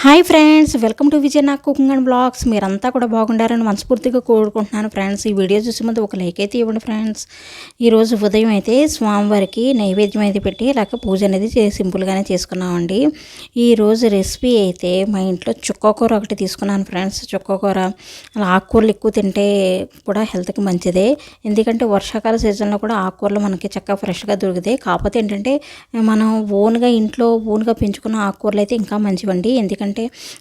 Hi friends welcome to Vijay నా cooking and blogs మీరంతా కూడా బాగుండారని మనస్ఫూర్తిగా కోరుకుంటున్నాను ఫ్రెండ్స్ ఈ వీడియో చూసే ముందు ఒక లైక్ అయితే ఇవ్వండి ఫ్రెండ్స్ ఈరోజు ఉదయం అయితే స్వామివారికి నైవేద్యం అయితే పెట్టి ఇలాగ పూజ అనేది చే- సింపుల్గానే చేసుకున్నామండి. ఈరోజు రెసిపీ అయితే మా ఇంట్లో చుక్కకూర ఒకటి తీసుకున్నాను ఫ్రెండ్స్ చుక్కకూర అలా ఆకుకూరలు ఎక్కువ తింటే కూడా హెల్త్కి మంచిదే. ఎందుకంటే వర్షాకాల సీజన్లో కూడా ఆకుకూరలు మనకి చక్కగా ఫ్రెష్గా దొరుకుతాయి. కాకపోతే ఏంటంటే మనం ఓన్గా ఇంట్లో ఓన్గా పెంచుకున్న ఆకుకూరలు అయితే ఇంకా మంచివండి. ఎందుకంటే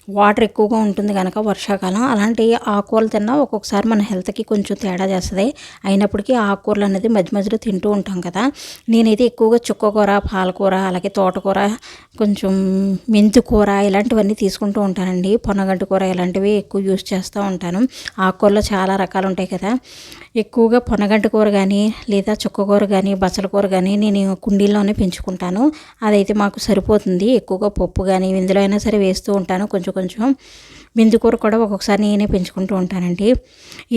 వాటర్ ఎక్కువగా ఉంటుంది కనుక వర్షాకాలం అలాంటి ఆకుకూరలు తిన్నా ఒక్కొక్కసారి మన హెల్త్కి కొంచెం తేడా చేస్తుంది. అయినప్పటికీ ఆకుకూరలు అనేది మధ్య మధ్యలో తింటూ ఉంటాం కదా. నేనైతే ఎక్కువగా చుక్కకూర పాలకూర అలాగే తోటకూర కొంచెం మెంతికూర ఇలాంటివన్నీ తీసుకుంటూ ఉంటానండి. పొనగంటి కూర ఇలాంటివి ఎక్కువ యూస్ చేస్తూ ఉంటాను. ఆకుకూరలో చాలా రకాలు ఉంటాయి కదా. ఎక్కువగా పొనగంటి కూర కానీ లేదా చుక్కకూర కానీ బచ్చల కూర కానీ నేను కుండీల్లోనే పెంచుకుంటాను. అదైతే మాకు సరిపోతుంది. ఎక్కువగా పప్పు కానీ ఇందులో అయినా సరే వేస్తూ ఉంటాను. కొంచెం కొంచెం మెంతి కూర కూడా ఒక్కొక్కసారి నేనే పెంచుకుంటూ ఉంటానండి.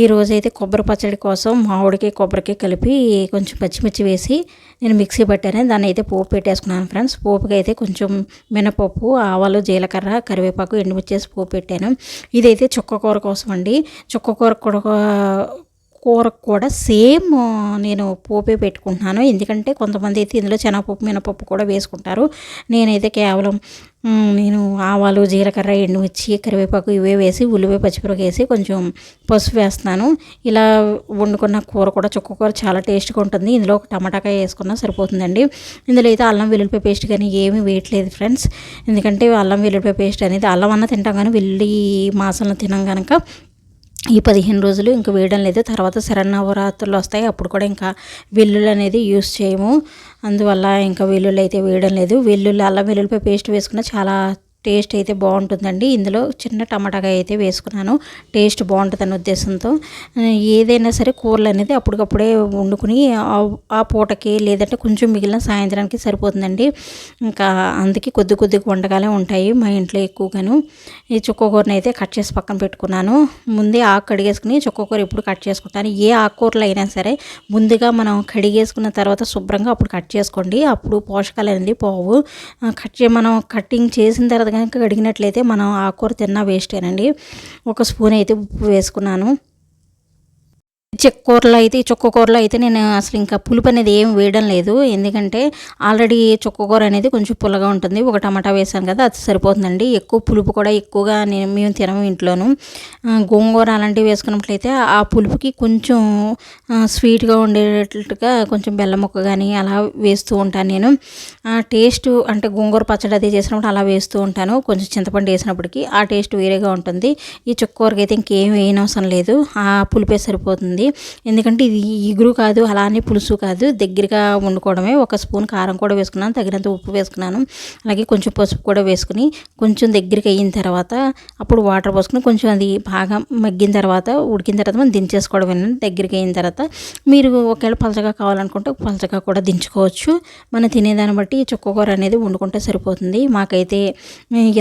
ఈ రోజైతే కొబ్బరి పచ్చడి కోసం మామిడికి కొబ్బరికి కలిపి కొంచెం పచ్చిమిర్చి వేసి నేను మిక్సీ పట్టాను. దాన్ని అయితే పోపు పెట్టేసుకున్నాను ఫ్రెండ్స్. పోపుకి అయితే కొంచెం మినపప్పు ఆవాలు జీలకర్ర కరివేపాకు ఎండుమిర్చేసి పోపు పెట్టాను. ఇదైతే చుక్క కూర కోసం అండి చుక్క కూర కూడా కూరకు కూడా సేమ్ నేను పోపే పెట్టుకుంటున్నాను. ఎందుకంటే కొంతమంది అయితే ఇందులో శనగపప్పు మినపప్పు కూడా వేసుకుంటారు. నేనైతే కేవలం నేను ఆవాలు జీలకర్ర ఎండుమిర్చి కరివేపాకు ఇవే వేసి ఉల్లిపాయ పచ్చిమిరపకాయ వేసి కొంచెం పసుపు వేస్తున్నాను. ఇలా వండుకున్న కూర కూడా చుక్క కూర చాలా టేస్ట్గా ఉంటుంది. ఇందులో ఒక టమాటాకాయ వేసుకున్నా సరిపోతుందండి. ఇందులో అయితే అల్లం వెల్లుల్లిపాయ పేస్ట్ కానీ ఏమీ వేయట్లేదు ఫ్రెండ్స్. ఎందుకంటే అల్లం వెల్లుల్లిపాయ పేస్ట్ అనేది అల్లం అన్న తింటాం కానీ వెల్లి మాసంలో తినం కనుక ఈ పదిహేను రోజులు ఇంకా వేయడం లేదు. తర్వాత శరణవరాత్రులు వస్తాయి. అప్పుడు కూడా ఇంకా వెల్లుల్లి అనేది యూస్ చేయము. అందువల్ల ఇంకా వెల్లుల్లి అయితే వేయడం లేదు. వెల్లుల్లి అల్లం వెల్లుల్లిపై పేస్ట్ వేసుకున్న చాలా టేస్ట్ అయితే బాగుంటుందండి. ఇందులో చిన్న టమాటాకాయ అయితే వేసుకున్నాను. టేస్ట్ బాగుంటుందనే ఉద్దేశంతో. ఏదైనా సరే కూరలు అనేది అప్పటికప్పుడే వండుకుని ఆ- పూటకి లేదంటే కొంచెం మిగిలిన సాయంత్రానికి సరిపోతుందండి. ఇంకా అందుకే కొద్ది కొద్దిగా వంటకాలే ఉంటాయి మా ఇంట్లో ఎక్కువగాను. ఈ చుక్కకూరని అయితే కట్ చేసి పక్కన పెట్టుకున్నాను. ముందే ఆకు కడిగేసుకుని చుక్కకూర ఎప్పుడు కట్ చేసుకుంటాను. ఏ ఆకుకూరలు అయినా సరే ముందుగా మనం కడిగేసుకున్న తర్వాత శుభ్రంగా అప్పుడు కట్ చేసుకోండి. అప్పుడు పోషకాలు అనేది పోవు కట్ మనం కటింగ్ చేసిన తర్వాత కనుక కడిగినట్లయితే మనం ఆకుకూర తిన్నా వేస్టేనండి ఒక స్పూన్ అయితే ఉప్పు వేసుకున్నాను. చెక్కకూరలో అయితే ఈ చుక్కకూరలో అయితే నేను అసలు ఇంకా పులుపు అనేది ఏం వేయడం లేదు. ఎందుకంటే ఆల్రెడీ చుక్కకూర అనేది కొంచెం పుల్లగా ఉంటుంది. ఒక టమాటా వేసాను కదా అది సరిపోతుందండి. ఎక్కువ పులుపు కూడా ఎక్కువగా నేను మేము తినము ఇంట్లోను. గోంగూర అలాంటివి వేసుకున్నట్లయితే ఆ పులుపుకి కొంచెం స్వీట్గా ఉండేటట్టుగా కొంచెం బెల్లం ముక్క కానీ అలా వేస్తూ ఉంటాను నేను. ఆ టేస్ట్ అంటే గోంగూర పచ్చడి అది చేసినప్పుడు అలా వేస్తూ ఉంటాను. కొంచెం చింతపండు వేసినప్పటికీ ఆ టేస్ట్ వేరేగా ఉంటుంది. ఈ చుక్కకూరకి అయితే ఇంకేం వేయనవసరం లేదు. ఆ పులిపే సరిపోతుంది. ఎందుకంటే ఇది ఇగురు కాదు అలానే పులుసు కాదు. దగ్గరగా వండుకోవడమే. ఒక స్పూన్ కారం కూడా వేసుకున్నాను. తగినంత ఉప్పు వేసుకున్నాను. అలాగే కొంచెం పసుపు కూడా వేసుకుని కొంచెం దగ్గరికి అయిన తర్వాత అప్పుడు వాటర్ పోసుకుని కొంచెం అది బాగా మగ్గిన తర్వాత ఉడికిన తర్వాత మనం దించేసుకోవడం దగ్గరికి అయిన తర్వాత మీరు ఒకవేళ పలచగా కావాలనుకుంటే పలచగా కూడా దించుకోవచ్చు. మనం తినేదాన్ని బట్టి చుక్కకూర అనేది వండుకుంటే సరిపోతుంది. మాకైతే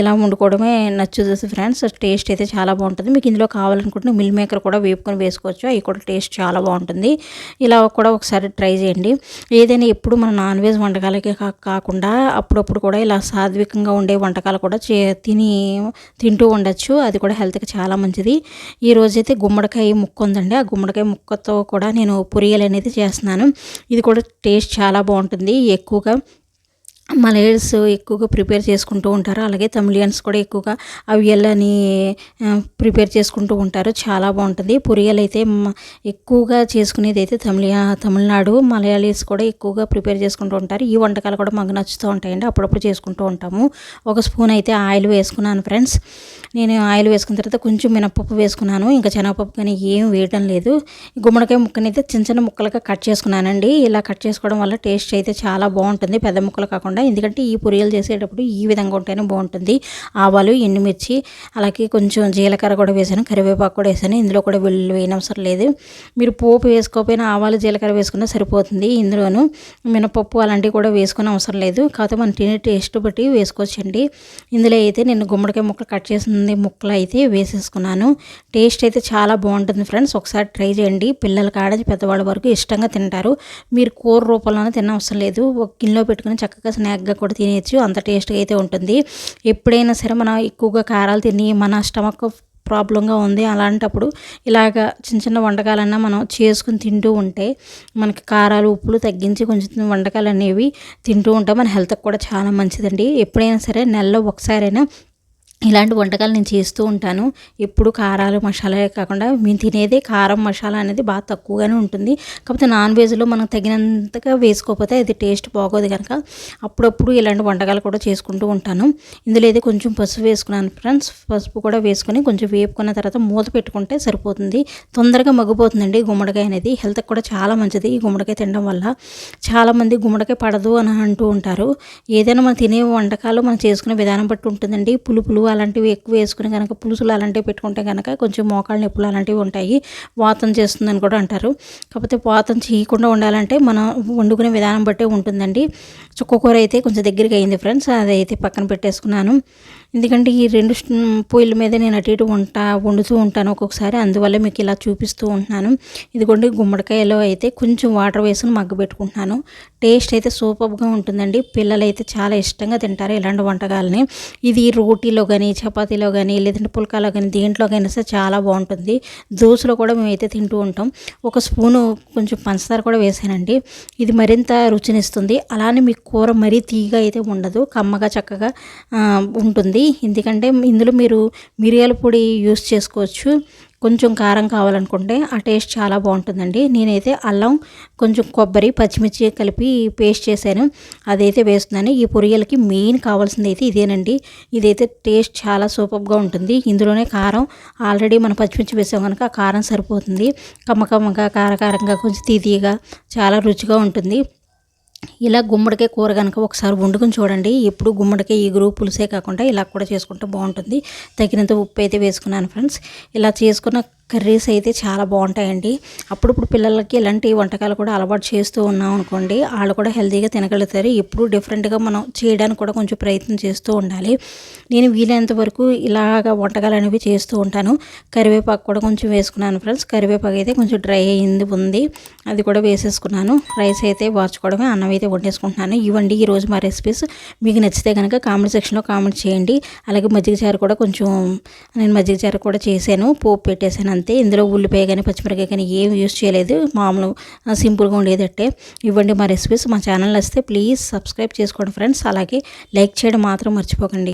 ఇలా వండుకోవడమే నచ్చుతుంది ఫ్రెండ్స్. టేస్ట్ అయితే చాలా బాగుంటుంది. మీకు ఇందులో కావాలనుకుంటే మిల్ మేకర్ కూడా వేపుకొని వేసుకోవచ్చు. అవి కూడా టేస్ట్ చాలా బాగుంటుంది. ఇలా కూడా ఒకసారి ట్రై చేయండి. ఏదైనా ఎప్పుడు మన నాన్ వెజ్ వంటకాలకే కా- కాకుండా అప్పుడప్పుడు కూడా ఇలా సాత్వికంగా ఉండే వంటకాలు కూడా చే తిని తింటూ ఉండొచ్చు. అది కూడా హెల్త్కి చాలా మంచిది. ఈ రోజైతే గుమ్మడికాయ ముక్క ఉందండి. ఆ గుమ్మడికాయ ముక్కతో కూడా నేను పొరియలు అనేది చేస్తున్నాను. ఇది కూడా టేస్ట్ చాలా బాగుంటుంది. ఎక్కువగా మలయర్స్ ఎక్కువగా ప్రిపేర్ చేసుకుంటూ ఉంటారు. అలాగే తమిళియన్స్ కూడా ఎక్కువగా అవియల్లని ప్రిపేర్ చేసుకుంటూ ఉంటారు. చాలా బాగుంటుంది. పొరియలు అయితే ఎక్కువగా చేసుకునేది అయితే తమిళ తమిళనాడు. మలయాళీస్ కూడా ఎక్కువగా ప్రిపేర్ చేసుకుంటూ ఉంటారు. ఈ వంటకాలు కూడా మాకు నచ్చుతూ ఉంటాయండి. అప్పుడప్పుడు చేసుకుంటూ ఉంటాము. ఒక స్పూన్ అయితే ఆయిల్ వేసుకున్నాను ఫ్రెండ్స్. నేను ఆయిల్ వేసుకున్న తర్వాత కొంచెం మినపప్పు వేసుకున్నాను. ఇంకా శనగపప్పు కానీ ఏం వేయడం లేదు. గుమ్మడికాయ ముక్కని అయితే చిన్న చిన్న ముక్కలుగా కట్ చేసుకున్నానండి. ఇలా కట్ చేసుకోవడం వల్ల టేస్ట్ అయితే చాలా బాగుంటుంది. పెద్ద ముక్కలు కాకుండా ఎందుకంటే ఈ పొరియలు చేసేటప్పుడు ఈ విధంగా ఉంటేనే బాగుంటుంది. ఆవాలు ఎండుమిర్చి అలాగే కొంచెం జీలకర్ర కూడా వేసాను కరివేపాకు కూడా వేసాను. ఇందులో కూడా వెల్లుల్లి వేయనవసరం లేదు. మీరు పోపు వేసుకోకపోయినా ఆవాలు జీలకర్ర వేసుకున్నా సరిపోతుంది. ఇందులోను మినపప్పు అలాంటివి కూడా వేసుకునే అవసరం లేదు. కాకపోతే మనం తినే టేస్ట్ బట్టి వేసుకోవచ్చండి. ఇందులో అయితే నేను గుమ్మడికాయ ముక్కలు కట్ చేసింది ముక్కలు అయితే వేసేసుకున్నాను. టేస్ట్ అయితే చాలా బాగుంటుంది ఫ్రెండ్స్. ఒకసారి ట్రై చేయండి. పిల్లల కాడ పెద్దవాళ్ళ వరకు ఇష్టంగా తింటారు. మీరు కూర రూపంలోనే తినవసరం లేదు. ఒక గిన్నెలో పెట్టుకుని చక్కగా స్నాక్గా కూడా తినేయచ్చు. అంత టేస్ట్గా అయితే ఉంటుంది. ఎప్పుడైనా సరే మనం ఎక్కువగా కారాలు తిని మన స్టమక్ ప్రాబ్లంగా ఉంది అలాంటప్పుడు ఇలాగ చిన్న చిన్న వంటకాలన్నా మనం చేసుకుని తింటూ ఉంటే మనకి కారాలు ఉప్పులు తగ్గించి కొంచెం వంటకాలు అనేవి తింటూ ఉంటే మన హెల్త్కి కూడా చాలా మంచిదండి. ఎప్పుడైనా సరే నెలలో ఒకసారైనా ఇలాంటి వంటకాలు నేను చేస్తూ ఉంటాను. ఎప్పుడు కారాలు మసాలా కాకుండా మేము తినేదే కారం మసాలా అనేది బాగా తక్కువగానే ఉంటుంది. కాకపోతే నాన్ వెజ్లో మనం తగినంతగా వేసుకోకపోతే అది టేస్ట్ బాగోదు కనుక అప్పుడప్పుడు ఇలాంటి వంటకాలు కూడా చేసుకుంటూ ఉంటాను. ఇందులో అయితే కొంచెం పసుపు వేసుకున్నాను ఫ్రెండ్స్. పసుపు కూడా వేసుకొని కొంచెం వేపుకున్న తర్వాత మూత పెట్టుకుంటే సరిపోతుంది. తొందరగా మగ్గిపోతుందండి గుమ్మడికాయ అనేది. హెల్త్కి కూడా చాలా మంచిది ఈ గుమ్మడికాయ తినడం వల్ల. చాలామంది గుమ్మడికాయ పడదు అని అంటూ ఉంటారు. ఏదైనా మనం తినే వంటకాలు మనం చేసుకునే విధానం బట్టి ఉంటుందండి. పులుపులు అలాంటివి ఎక్కువ వేసుకుని కనుక పులుసులు అలాంటివి పెట్టుకుంటే కనుక కొంచెం మోకాళ్ళ నొప్పులు అలాంటివి ఉంటాయి. వాతం చేస్తుందని కూడా అంటారు. కాకపోతే వాతం చేయకుండా ఉండాలంటే మనం వండుకునే విధానం బట్టే ఉంటుందండి. చుక్క కూర అయితే కొంచెం దగ్గరికి అయింది ఫ్రెండ్స్. అదైతే పక్కన పెట్టేసుకున్నాను. ఎందుకంటే ఈ రెండు పొయ్యిల మీద నేను అటు ఇటు వంట వండుతూ ఉంటాను ఒక్కొక్కసారి. అందువల్ల మీకు ఇలా చూపిస్తూ ఉంటున్నాను. ఇదిగోండి గుమ్మడికాయలో అయితే కొంచెం వాటర్ వేసుకుని మగ్గబెట్టుకుంటున్నాను టేస్ట్ అయితే సూపర్గా ఉంటుందండి. పిల్లలు అయితే చాలా ఇష్టంగా తింటారు ఇలాంటి వంటకాలని. ఇది రోటీలో కానీ చపాతీలో కానీ లేదంటే పుల్కాలో కానీ దేంట్లో కానీ సరే చాలా బాగుంటుంది. దోశలో కూడా మేమైతే తింటూ ఉంటాం. ఒక స్పూను కొంచెం పంచదార కూడా వేసానండి. ఇది మరింత రుచినిస్తుంది. అలానే మీ కూర మరీ తీగ అయితే ఉండదు. కమ్మగా చక్కగా ఉంటుంది. ఎందుకంటే ఇందులో మీరు మిరియాల పొడి యూస్ చేసుకోవచ్చు. కొంచెం కారం కావాలనుకుంటే ఆ టేస్ట్ చాలా బాగుంటుందండి. నేనైతే అల్లం కొంచెం కొబ్బరి పచ్చిమిర్చి కలిపి పేస్ట్ చేశాను. అదైతే వేస్తున్నాను. ఈ పొరియలకి మెయిన్ కావాల్సింది అయితే ఇదేనండి. ఇదైతే టేస్ట్ చాలా సూపర్గా ఉంటుంది. ఇందులోనే కారం ఆల్రెడీ మనం పచ్చిమిర్చి వేసాం కనుక కారం సరిపోతుంది. కమ్మకమ్మగా కారకారంగా కొంచెం తీతీగా చాలా రుచిగా ఉంటుంది. ఇలా గుమ్మడికాయ కూర కనుక ఒకసారి వండుకొని చూడండి. ఎప్పుడు గుమ్మడికాయ ఈగురు పులుసే కాకుండా ఇలా కూడా చేసుకుంటే బాగుంటుంది. తగినంత ఉప్పు అయితే వేసుకున్నాను ఫ్రెండ్స్. ఇలా చేసుకున్న కర్రీస్ అయితే చాలా బాగుంటాయండి. అప్పుడప్పుడు పిల్లలకి ఇలాంటి వంటకాలు కూడా అలవాటు చేస్తూ ఉన్నాం అనుకోండి. వాళ్ళు కూడా హెల్తీగా తినగలుగుతారు. ఎప్పుడు డిఫరెంట్గా మనం చేయడానికి కూడా కొంచెం ప్రయత్నం చేస్తూ ఉండాలి. నేను వీలైనంత వరకు ఇలాగ వంటకాలు అనేవి చేస్తూ ఉంటాను. కరివేపాకు కూడా కొంచెం వేసుకున్నాను ఫ్రెండ్స్. కరివేపాకు అయితే కొంచెం డ్రై అయింది ఉంది. అది కూడా వేసేసుకున్నాను. రైస్ అయితే వాచుకోవడమే అన్నం అయితే వండేసుకుంటున్నాను. ఇవ్వండి ఈరోజు మా రెసిపీస్ మీకు నచ్చితే కనుక కామెంట్ సెక్షన్లో కామెంట్ చేయండి. అలాగే మజ్జిగ చారు కూడా కొంచెం నేను మజ్జిగ చారు కూడా చేశాను. పోపు పెట్టేశాను అంతే ఇందులో ఉల్లిపాయ కానీ పచ్చిమిరకాయ కానీ ఏం యూస్ చేయలేదు. మామూలు సింపుల్గా ఉండేదట్టే ఇవ్వండి మా రెసిపీస్ మా ఛానల్ వస్తే ప్లీజ్ సబ్స్క్రైబ్ చేసుకోండి ఫ్రెండ్స్ అలాగే లైక్ చేయడం మాత్రం మర్చిపోకండి.